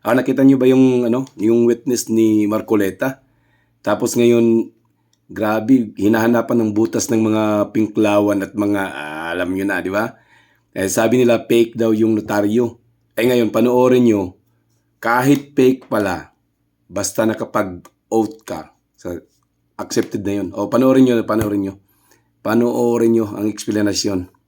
Ah, nakita niyo ba yung ano, yung witness ni Marcoleta? Tapos ngayon, grabe, hinahanapan ng butas ng mga pinklawan at mga, ah, alam niyo na, di ba? Eh, sabi nila fake daw yung notaryo. Eh ngayon, panoorin nyo, kahit fake pala, basta nakapag-oath ka, sa accepted na yun. O, panoorin nyo, panoorin nyo. Panoorin nyo ang eksplanasyon.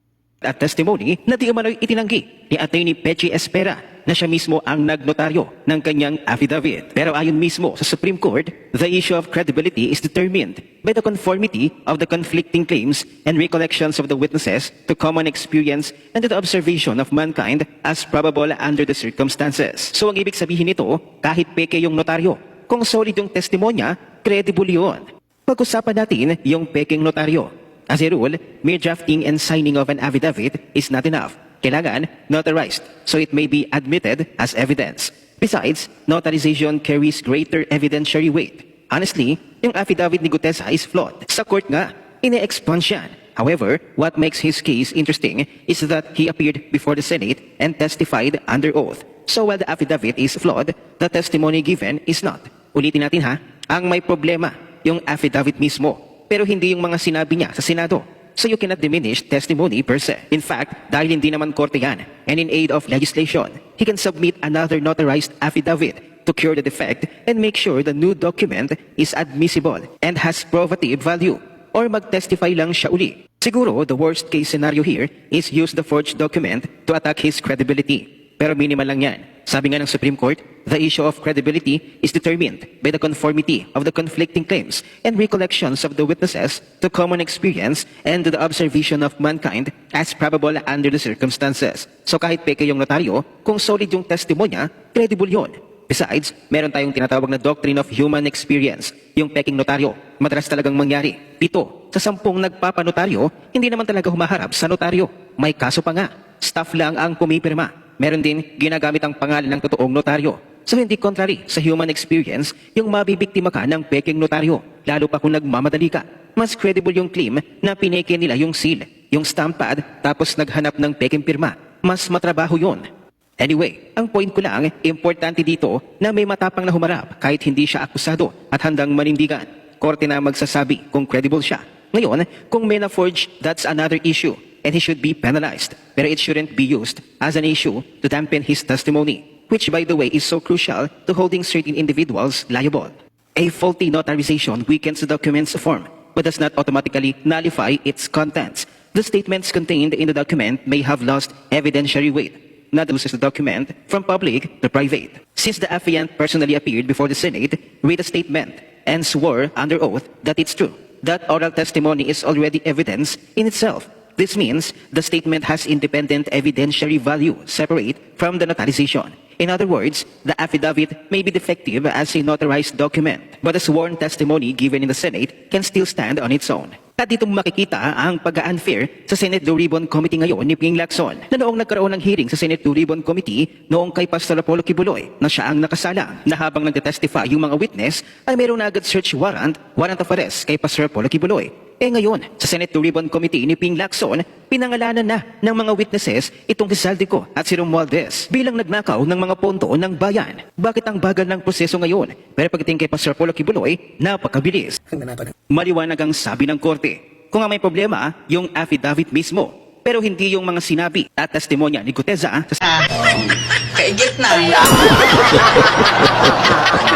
At testimony na di umano'y itinanggi ni Attorney Pechi Espera na siya mismo ang nagnotaryo ng kanyang affidavit. Pero ayon mismo sa Supreme Court, the issue of credibility is determined by the conformity of the conflicting claims and recollections of the witnesses to common experience and to the observation of mankind as probable under the circumstances. So ang ibig sabihin nito, kahit peke yung notaryo, kung solid yung testimonya, credible yun. Pag-usapan natin yung peking notaryo. As a rule, mere drafting and signing of an affidavit is not enough. Kailangan notarized, so it may be admitted as evidence. Besides, notarization carries greater evidentiary weight. Honestly, yung affidavit ni Gutesa is flawed. Sa court nga, ine-expunge yan. However, what makes his case interesting is that he appeared before the Senate and testified under oath. So while the affidavit is flawed, the testimony given is not. Ulitin natin ha, ang may problema, yung affidavit mismo pero hindi yung mga sinabi niya sa Senado. So you cannot diminish testimony per se. In fact, dahil hindi naman korte yan, and in aid of legislation, he can submit another notarized affidavit to cure the defect and make sure the new document is admissible and has probative value. Or mag-testify lang siya uli. Siguro, the worst case scenario here is use the forged document to attack his credibility. Pero minimal lang yan. Sabi nga ng Supreme Court, the issue of credibility is determined by the conformity of the conflicting claims and recollections of the witnesses to common experience and to the observation of mankind as probable under the circumstances. So kahit peke yung notaryo, kung solid yung testimonya, credible yun. Besides, meron tayong tinatawag na doctrine of human experience, yung peking notaryo. Madalas talagang mangyari. Pito, sa sampung nagpapanotaryo, hindi naman talaga humaharap sa notaryo. May kaso pa nga, staff lang ang pumipirma. Meron din ginagamit ang pangalan ng totoong notaryo. So hindi contrary sa human experience yung mabibiktima ka ng peking notaryo, lalo pa kung nagmamadali ka. Mas credible yung claim na pineke nila yung seal, yung stamp pad, tapos naghanap ng peking pirma. Mas matrabaho yon. Anyway, ang point ko lang, importante dito na may matapang na humarap kahit hindi siya akusado at handang manindigan. Korte na magsasabi kung credible siya. Ngayon, kung may na-forge, that's another issue and he should be penalized. Pero it shouldn't be used as an issue to dampen his testimony, which by the way is so crucial to holding certain individuals liable. A faulty notarization weakens the document's form, but does not automatically nullify its contents. The statements contained in the document may have lost evidentiary weight, not loses the document from public to private. Since the affiant personally appeared before the Senate, read a statement, and swore under oath that it's true, that oral testimony is already evidence in itself. This means the statement has independent evidentiary value separate from the notarization. In other words, the affidavit may be defective as a notarized document, but a sworn testimony given in the Senate can still stand on its own. At dito makikita ang pag-unfair sa Senate Blue Committee ngayon ni Ping Lacson na noong nagkaroon ng hearing sa Senate Blue Committee noong kay Pastor Apollo Kibuloy na siya ang nakasala na habang nagtestify yung mga witness ay mayroon na agad search warrant, warrant of arrest kay Pastor Apollo Kibuloy. Eh ngayon, sa Senate Blue Ribbon Committee ni Ping Lacson, pinangalanan na ng mga witnesses itong si Saldico at si Romualdez bilang nagnakaw ng mga ponto ng bayan. Bakit ang bagal ng proseso ngayon? Pero pagdating kay Pastor Apollo Kibuloy, napakabilis. Maliwanag ang sabi ng korte. Kung ang may problema, yung affidavit mismo. Pero hindi yung mga sinabi at testimonya ni Guteza sa Kaigit na.